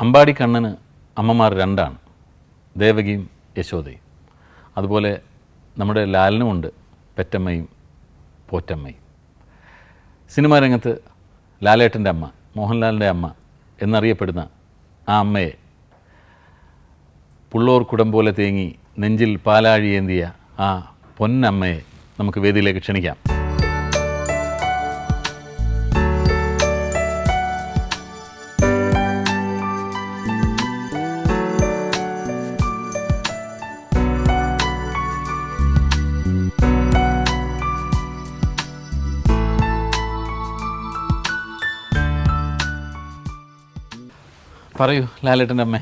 അമ്പാടി കണ്ണന് അമ്മമാർ രണ്ടാണ് ദേവകിയും യശോദയും. അതുപോലെ നമ്മുടെ ലാലിനുമുണ്ട് പെറ്റമ്മയും പോറ്റമ്മയും. സിനിമാ രംഗത്ത് ലാലേട്ടന്റെ അമ്മ മോഹൻലാലിന്റെ അമ്മ എന്നറിയപ്പെടുന്ന ആ അമ്മയെ പുള്ളോർ കുടം പോലെ തേങ്ങി നെഞ്ചിൽ പാലാഴിയേന്തിയ ആ പൊന്നമ്മയെ നമുക്ക് വേദിയിലേക്ക് ക്ഷണിക്കാം. പറയൂ ലാലേട്ടന്റെ അമ്മേ.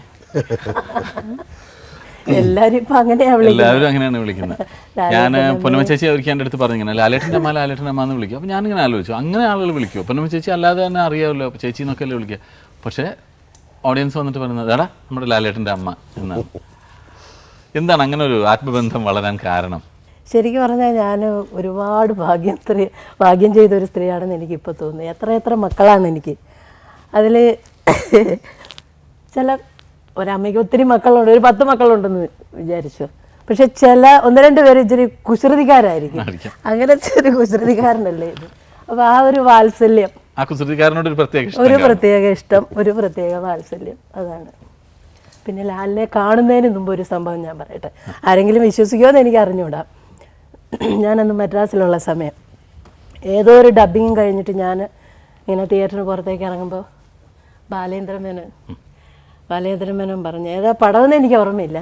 എല്ലാരും ഇപ്പൊ അങ്ങനെയാണ് വിളിക്കുന്നത്. എല്ലാവരും അങ്ങനെയാണ് വിളിക്കുന്നത്. ഞാൻ പൊന്നമ്മ ചേച്ചി അവർക്ക് എന്റെ അടുത്ത് പറഞ്ഞിങ്ങനെ ലാലേട്ടന്റെ അമ്മ ലാലേട്ടന്റെ അമ്മ എന്ന് വിളിക്കും. അപ്പം ഞാനിങ്ങനെ ആലോചിച്ചു. അങ്ങനെ ആളുകൾ വിളിക്കുമോ പൊന്നമ്മ ചേച്ചി അല്ലാതെ തന്നെ അറിയാമല്ലോ. അപ്പോൾ ചേച്ചി എന്നൊക്കെ അല്ലേ വിളിക്കുക. പക്ഷേ ഓഡിയൻസ് വന്നിട്ട് പറയുന്നത് എടാ നമ്മുടെ ലാലേട്ടന്റെ അമ്മ എന്നാണ്. എന്താണ് അങ്ങനെ ഒരു ആത്മബന്ധം വളരാൻ കാരണം? ശരിക്കും പറഞ്ഞാൽ ഞാൻ ഒരുപാട് ഭാഗ്യം സ്ത്രീ ഭാഗ്യം ചെയ്ത ഒരു സ്ത്രീയാണെന്ന് എനിക്കിപ്പോൾ തോന്നുന്നു. എത്ര എത്ര മക്കളാണ് എനിക്ക്. അതിൽ ചില ഒരമ്മയ്ക്ക് ഒത്തിരി മക്കളുണ്ട് ഒരു പത്ത് മക്കളുണ്ടെന്ന് വിചാരിച്ചു. പക്ഷെ ചില ഒന്ന് രണ്ട് പേര് ഇച്ചിരി കുസൃതിക്കാരായിരിക്കും. അങ്ങനെ ചെറിയ കുസൃതിക്കാരനല്ലേ ഇത്. അപ്പോൾ ആ ഒരു വാത്സല്യം. ആ കുസൃതിക്കാരനോട് ഒരു പ്രത്യേക ഇഷ്ടം ഒരു പ്രത്യേക ഇഷ്ടം ഒരു പ്രത്യേക വാത്സല്യം. അതാണ്. പിന്നെ ലാലിനെ കാണുന്നതിന് മുമ്പ് ഒരു സംഭവം ഞാൻ പറയട്ടെ. ആരെങ്കിലും വിശ്വസിക്കുമോ എന്ന് എനിക്ക് അറിഞ്ഞുകൂടാ. ഞാനന്ന് മദ്രാസിലുള്ള സമയം. ഏതോ ഒരു ഡബ്ബിങ് കഴിഞ്ഞിട്ട് ഞാൻ ഇങ്ങനെ തിയേറ്ററിന് പുറത്തേക്ക് ഇറങ്ങുമ്പോൾ ബാലേന്ദ്രൻ ബാലേന്ദ്രൻ പറഞ്ഞു ഏതാ പടമെന്ന് എനിക്ക് ഓർമ്മയില്ല.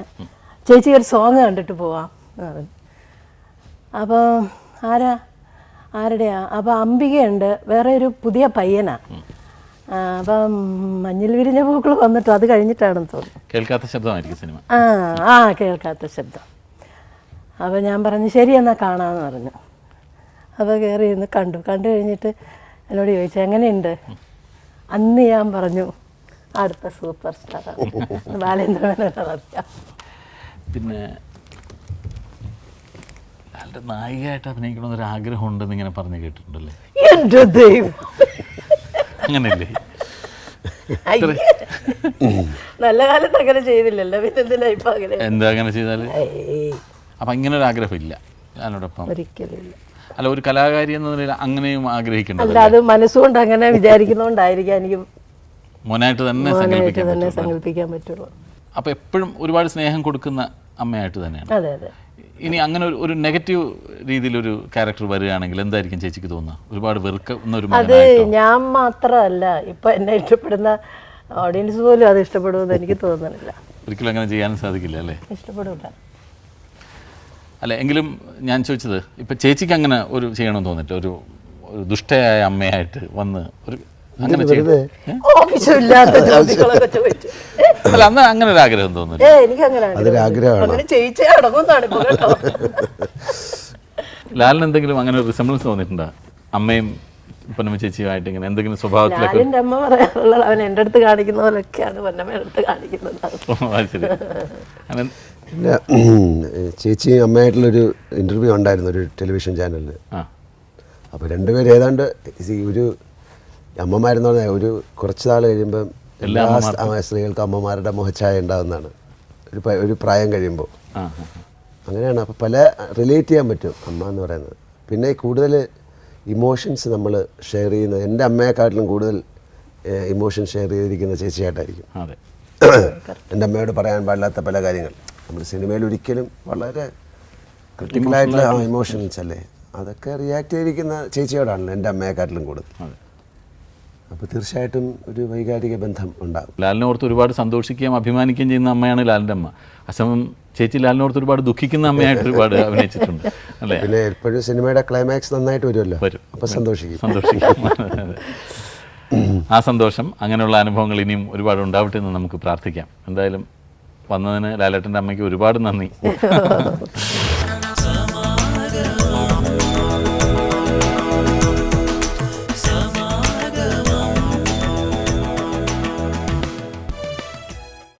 ചേച്ചി ഒരു സോങ് കണ്ടിട്ട് പോവാം എന്ന് പറഞ്ഞു. അപ്പോൾ ആരാ? ആരുടെയാ? അപ്പോൾ അംബികയുണ്ട് വേറെ ഒരു പുതിയ പയ്യനാ. ആ, അപ്പം മഞ്ഞിൽ വിരിഞ്ഞ പൂക്കൾ വന്നിട്ട് അത് കഴിഞ്ഞിട്ടാണെന്ന് തോന്നുന്നു. കേൾക്കാത്ത ശബ്ദമായിരിക്കും സിനിമ. ആ ആ കേൾക്കാത്ത ശബ്ദം. അപ്പോൾ ഞാൻ പറഞ്ഞു ശരി എന്നാൽ കാണാമെന്ന് പറഞ്ഞു. അപ്പോൾ കയറി ഇരുന്ന് കണ്ടു. കണ്ടു കഴിഞ്ഞിട്ട് എന്നോട് ചോദിച്ചു എങ്ങനെയുണ്ട്? അന്ന് ഞാൻ പറഞ്ഞു അടുത്ത സൂപ്പർ സ്റ്റാർ. ബാലേന്ദ്രമേനോട് അറിയാം പിന്നെ അയാളുടെ നായികയായിട്ട് അഭിനയിക്കണമെന്നൊരു ആഗ്രഹം ഉണ്ടെന്ന് ഇങ്ങനെ പറഞ്ഞു കേട്ടിട്ടുണ്ടല്ലേ? എന്റെ ദൈവം. അങ്ങനെയല്ലേ. നല്ല കാലത്ത് അങ്ങനെ ചെയ്തില്ലല്ലോ. പിന്നെ എന്തിനാ ഇപ്പൊ അങ്ങനെ? എന്താ അങ്ങനെ ചെയ്താൽ അപ്പൊ അങ്ങനെ ഇങ്ങനെ ഒരു ആഗ്രഹം ഇല്ല അതിനോടൊപ്പം ഒരിക്കലില്ല അല്ല ഒരു കലാകാരി എന്ന നിലയിൽ അങ്ങനെയും ആഗ്രഹിക്കേണ്ടത് അല്ല അത് മനസ്സുകൊണ്ട് അങ്ങനെ വിചാരിക്കുന്നോണ്ടായിരിക്കാം എനിക്ക് മോനായിട്ട് തന്നെ മോനായിട്ട് തന്നെ സങ്കല്പിക്കാൻ പറ്റുള്ളൂ. അപ്പോൾ എപ്പോഴും ഒരുപാട് സ്നേഹം കൊടുക്കുന്ന അമ്മയായിട്ട് തന്നെയാണ്. അതെ അതെ. ഇനി അങ്ങനെ ഒരു ഒരു നെഗറ്റീവ് രീതിയിലൊരു ക്യാരക്ടർ വരികയാണെങ്കിൽ എന്തായിരിക്കും ചേച്ചിക്ക് തോന്നുക? ഒരുപാട് വെറുക്കുന്ന ഒരു അത് ഞാൻ മാത്രമല്ല ഇപ്പൊ എന്നെ ഇഷ്ടപ്പെടുന്ന ഓഡിയൻസ് പോലും അത് ഇഷ്ടപ്പെടുമെന്ന് എനിക്ക് തോന്നുന്നില്ല. ഒരിക്കലും അങ്ങനെ ചെയ്യാൻ സാധിക്കില്ല അല്ലേ? ഇഷ്ടപ്പെടില്ല അല്ല എങ്കിലും ഞാൻ ചോദിച്ചത് ഇപ്പൊ ചേച്ചിക്ക് അങ്ങനെ ഒരു ചെയ്യണമെന്ന് തോന്നിട്ട് ഒരു ഒരു ദുഷ്ടയായ അമ്മയായിട്ട് വന്ന് ഒരു അങ്ങനെ ചെയ്ത്. ആവശ്യമില്ലാത്ത ചോദ്യങ്ങളൊക്കെ ചോദിച്ചു. അല്ല അന്ന് അങ്ങനെ ഒരു ആഗ്രഹം തോന്നുന്നു ഏ എനിക്ക് അങ്ങനെ ആഗ്രഹമാണ്. അങ്ങനെ ചെയ്യിച്ചേ അടങ്ങുന്നതാണ് ഇപ്പൊ കേട്ടോ. ലാലിന് എന്തെങ്കിലും അങ്ങനെ ഒരു റിസംബ്ലൻസ് തോന്നിയിട്ടുണ്ടോ? അമ്മയും പൊന്നമ്മ ചേച്ചിയുമായിട്ട് ഇങ്ങനെ എന്തെങ്കിലും സ്വഭാവത്തിലൊക്കെ ഞാനിന്റെ അമ്മ പറയാറുള്ളത് അവൻ എന്റെ അടുത്ത് കാണിക്കുന്ന പോലൊക്കെയാണ് പൊന്നമ്മയുടെ അടുത്ത് കാണിക്കുന്നത്. അത് ശരി. അങ്ങനെ പിന്നെ ചേച്ചി അമ്മയായിട്ടുള്ളൊരു ഇന്റർവ്യൂ ഉണ്ടായിരുന്നു ഒരു ടെലിവിഷൻ ചാനലിൽ ആ. അപ്പോൾ രണ്ടുപേരും ഏതാണ്ട് ഈ ഒരു അമ്മമാരെന്ന് പറഞ്ഞാൽ ഒരു കുറച്ച് നാൾ കഴിയുമ്പം എല്ലാ സ്ത്രീകൾക്കും അമ്മമാരുടെ മുഖച്ഛായ ഉണ്ടാകുന്നതാണ്. ഒരു ഒരു പ്രായം കഴിയുമ്പോൾ. അങ്ങനെയാണ്. അപ്പോൾ പല റിലേറ്റ് ചെയ്യാൻ പറ്റും അമ്മ എന്ന് പറയുന്നത്. പിന്നെ കൂടുതൽ ഇമോഷൻസ് നമ്മൾ ഷെയർ ചെയ്യുന്നത് എന്റെ അമ്മയെക്കാട്ടിലും കൂടുതൽ ഇമോഷൻ ഷെയർ ചെയ്തിരിക്കുന്ന ചേച്ചിയായിട്ടായിരിക്കും. എന്റെ അമ്മയോട് പറയാൻ പാടില്ലാത്ത പല കാര്യങ്ങൾ. നമ്മൾ സിനിമയിൽ ഒരിക്കലും വളരെ ക്രിട്ടിക്കലായിട്ടുള്ള ഇമോഷൻസ് അല്ലേ? അതൊക്കെ റിയാക്ട് ചെയ്തിരിക്കുന്ന ചേച്ചിയോടാണല്ലോ എന്റെ അമ്മയെക്കാട്ടിലും കൂടുതൽ. അപ്പോൾ തീർച്ചയായിട്ടും ഒരു വൈകാരിക ബന്ധം ഉണ്ടാകും. ലാലിനെ ഓർത്ത് ഒരുപാട് സന്തോഷിക്കുകയും അഭിമാനിക്കുകയും ചെയ്യുന്ന അമ്മയാണ് ലാലിന്റെ അമ്മ. അസമം ചേച്ചി ലാലിനെ ഓർത്ത് ഒരുപാട് ദുഃഖിക്കുന്ന അമ്മയായിട്ട് ഒരുപാട് അഭിനയിച്ചിട്ടുണ്ട്. അല്ലേ? പിന്നെ എപ്പോഴും സിനിമയുടെ ക്ലൈമാക്സ് നന്നായിട്ട് വരുമല്ലോ. വരും. അപ്പോൾ സന്തോഷിക്കും. സന്തോഷിക്കും. ആ സന്തോഷം അങ്ങനെയുള്ള അനുഭവങ്ങൾ ഇനിയും ഒരുപാട് ഉണ്ടാവട്ടെ എന്ന് നമുക്ക് പ്രാർത്ഥിക്കാം. എന്തായാലും വന്നതിന് ലാലേട്ടന്റെ അമ്മയ്ക്ക് ഒരുപാട് നന്ദി.